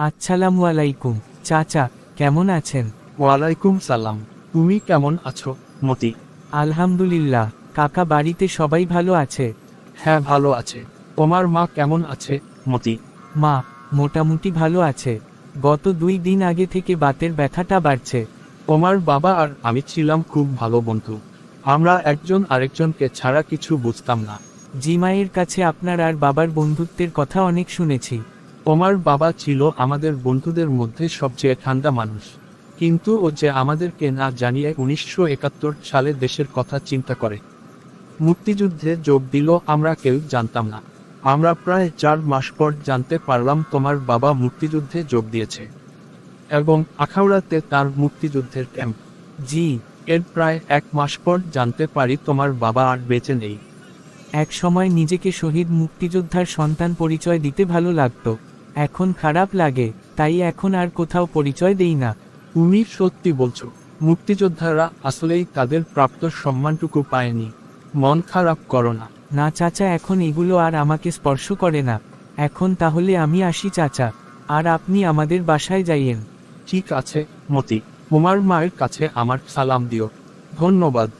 আসসালামু আলাইকুম চাচা কেমন আছেন? ওয়ালাইকুম সালাম তুমি কেমন আছো? মতি। আলহামদুলিল্লাহ কাকা বাড়িতে সবাই ভালো আছে? হ্যাঁ ভালো আছে। তোমার মা কেমন আছে? মতি। মা মোটামুটি ভালো আছে। গত দুই দিন আগে থেকে বাতের ব্যথাটা বাড়ছে। তোমার বাবা আর আমি ছিলাম খুব ভালো বন্ধু। আমরা একজন আরেকজনকে ছাড়া কিছু বুঝতাম না। জিমাইয়ের কাছে আপনার আর বাবার বন্ধুত্বের কথা অনেক শুনেছি। তোমার বাবা ছিল আমাদের বন্ধুদের মধ্যে সবচেয়ে ঠান্ডা মানুষ। কিন্তু ও যে আমাদেরকে না জানিয়ে উনিশশো একাত্তর সালে দেশের কথা চিন্তা করে। মুক্তিযুদ্ধে যোগ দিল আমরা কেউ জানতাম না। আমরা প্রায় চার মাস পর জানতে পারলাম তোমার বাবা মুক্তিযুদ্ধে যোগ দিয়েছে। এবং আখাউড়াতে তার মুক্তিযুদ্ধের ক্যাম্প জি, এর প্রায় এক মাস পর জানতে পারি তোমার বাবা আর বেঁচে নেই। এক সময় নিজেকে শহীদ মুক্তিযোদ্ধার সন্তান পরিচয় দিতে ভালো লাগতো। এখন খারাপ লাগে তাই এখন আর কোথাও পরিচয় দেই না। তুমি সত্যি বলছো মুক্তিযোদ্ধারা আসলেই তাদের প্রাপ্ত সম্মানটুকু পায়নি। মন খারাপ করো না। না চাচা এখন এগুলো আর আমাকে স্পর্শ করে না। এখন তাহলে আমি আসি চাচা আর আপনি আমাদের বাসায় যাইয়েন। ঠিক আছে মতি তোমার মায়ের কাছে আমার সালাম দিও। ধন্যবাদ।